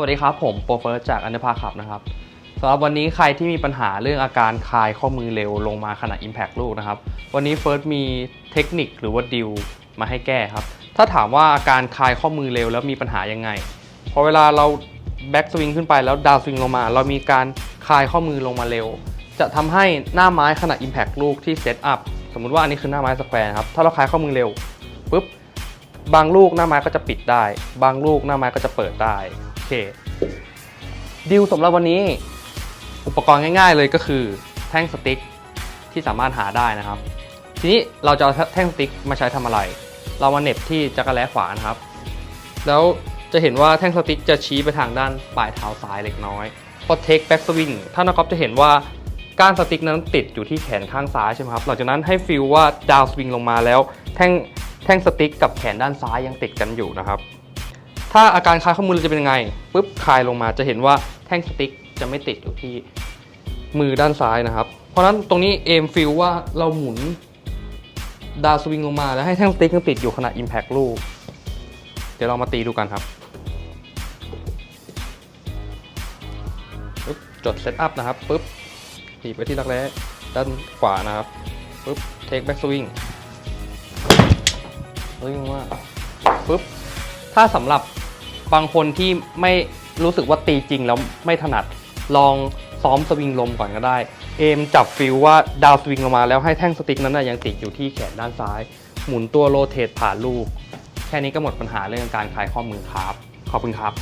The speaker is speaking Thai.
วัสดีครับ ผมโปรเฟิร์สจากอันเดอร์พาขับนะครับสำหรับวันนี้ใครที่มีปัญหาเรื่องอาการคลายข้อมือเร็วลงมาขณะ Impact ลูกนะครับ วันนี้เฟิร์สมีเทคนิคหรือว่าดิวมาให้แก้ครับ ถ้าถามว่าอาการคลายข้อมือเร็วแล้วมีปัญหายังไง พอเวลาเราแบ็กสวิงขึ้นไปแล้วดาวสวิงลงมา เรามีการคลายข้อมือลงมาเร็ว จะทำให้หน้าไม้ขณะ Impact ลูกที่เซตอัพสมมุติว่าอันนี้คือหน้าไม้สแควร์ครับ ถ้าเราคลายข้อมือเร็วปุ๊บ บางลูกหน้าไม้ก็จะปิดได้ บางลูกหน้าไม้ก็จะเปิดได้โอเคดิวสำหรับวันนี้อุปกรณ์ง่าย ๆ เลยก็คือแท่งสติ๊กที่สามารถหาได้นะครับ ทีนี้เราจะเอาแท่งสติ๊กมาใช้ทำอะไร เรามาเน็บที่จักรแล้ขวานะครับ แล้วจะเห็นว่าแท่งสติ๊กจะชี้ไปทางด้านปลายเท้าซ้ายเล็กน้อยพอเทคแบ็กสวิงท่านนะครับจะเห็นว่าก้านสติ๊กนั้นติดอยู่ที่แขนข้างซ้ายใช่ไหมครับหลังจากนั้นให้ฟีลว่าดาวสวิงลงมาแล้ว แท่ง แท่งสติ๊กกับแขนด้านซ้ายยังติดกันอยู่นะครับ ถ้าอาการคลายข้อมือจะเป็นยังไงปุ๊บคลายลงมาจะเห็นว่าแท่งสติ๊กจะไม่ติดอยู่ที่มือด้านซ้ายนะครับ เพราะฉะนั้นตรงนี้เอมฟิลว่าเราหมุนดาวสวิงลงมาแล้วให้แท่งสติ๊กยังติดอยู่ขณะ Impact ลูก เดี๋ยวเรามาตีดูกันครับปุ๊บจดเซตอัพนะครับปุ๊บตีไปที่รักแร้ด้านขวานะครับปุ๊บเทคแบ็กสวิง สวิงว่าปุ๊บถ้าสำหรับบางคนที่ไม่รู้สึกว่าตีจริงแล้วไม่ถนัดลองซ้อมสวิงลมก่อนก็ได้ เอมจับฟิลว่าดาวสวิงลงมาแล้วให้แท่งสติ๊กนั้นนะยังติดอยู่ที่แขนด้านซ้าย หมุนตัวโรเตทผ่านลูก แค่นี้ก็หมดปัญหาเรื่องการคลายข้อมือครับ ขอบคุณครับ